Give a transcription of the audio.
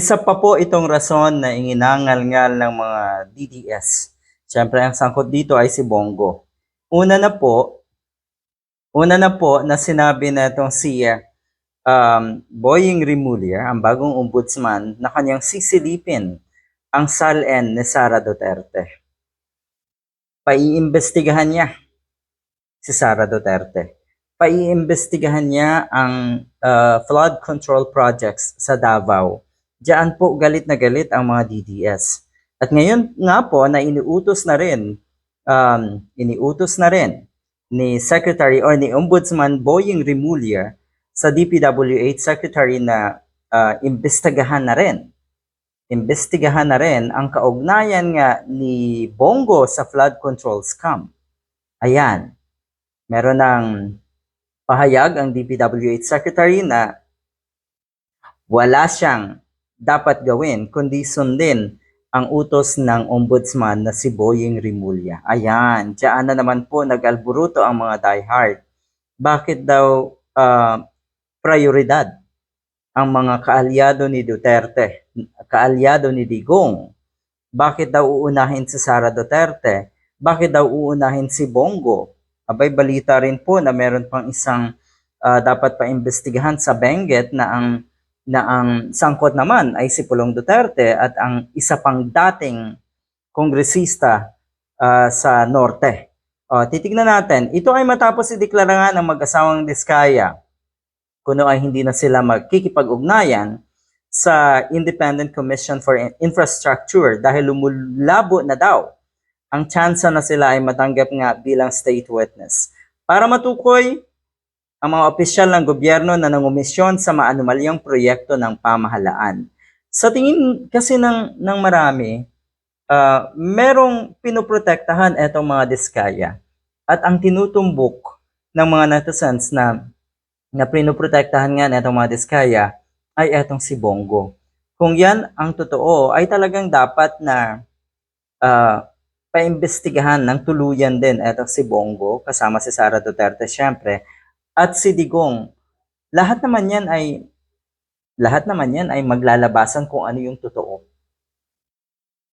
Isa pa po itong rason na inginangal-ngal ng mga DDS. Siyempre, ang sangkot dito ay si Bongo. Una na po, una na po na sinabi na itong si um, Boying Remulla, ang bagong ombudsman, na kanyang sisilipin ang SALN ni Sara Duterte. Paiimbestigahan niya si Sara Duterte. Paiimbestigahan niya ang uh, flood control projects sa Davao. Diyan po galit na galit ang mga DDS. At ngayon nga po na iniutos na rin, um, iniutos na rin ni Secretary or ni Ombudsman Boying Remulla sa DPWH Secretary na uh, imbestigahan na rin. Imbestigahan na rin ang kaugnayan nga ni Bongo sa flood control scam. Ayan, meron ng pahayag ang DPWH Secretary na wala siyang dapat gawin kundi sundin ang utos ng ombudsman na si Boying Remulla. Ayan, diyan na naman po nag-alburuto ang mga diehard. Bakit daw uh, prioridad ang mga kaalyado ni Duterte, kaalyado ni Digong? Bakit daw uunahin si Sara Duterte? Bakit daw uunahin si Bongo? Abay, balita rin po na meron pang isang uh, dapat pa imbestigahan sa Benguet na ang na ang sangkot naman ay si Pulong Duterte at ang isa pang dating kongresista uh, sa Norte. O, titignan natin, ito ay matapos ideklara nga ng mag-asawang Diskaya kuno ay hindi na sila magkikipag-ugnayan sa Independent Commission for Infrastructure dahil lumulabo na daw ang tsansa na sila ay matanggap nga bilang state witness. Para matukoy, ang mga opisyal ng gobyerno na nangumisyon sa maanumalyang proyekto ng pamahalaan. Sa tingin kasi ng, ng marami, uh, merong pinoprotektahan etong mga diskaya at ang tinutumbok ng mga netizens na na pinoprotektahan nga netong mga diskaya ay etong si Bongo. Kung yan ang totoo, ay talagang dapat na uh, paimbestigahan ng tuluyan din etong si Bongo kasama si Sara Duterte syempre at si Digong. Lahat naman yan ay lahat naman yan ay maglalabasan kung ano yung totoo.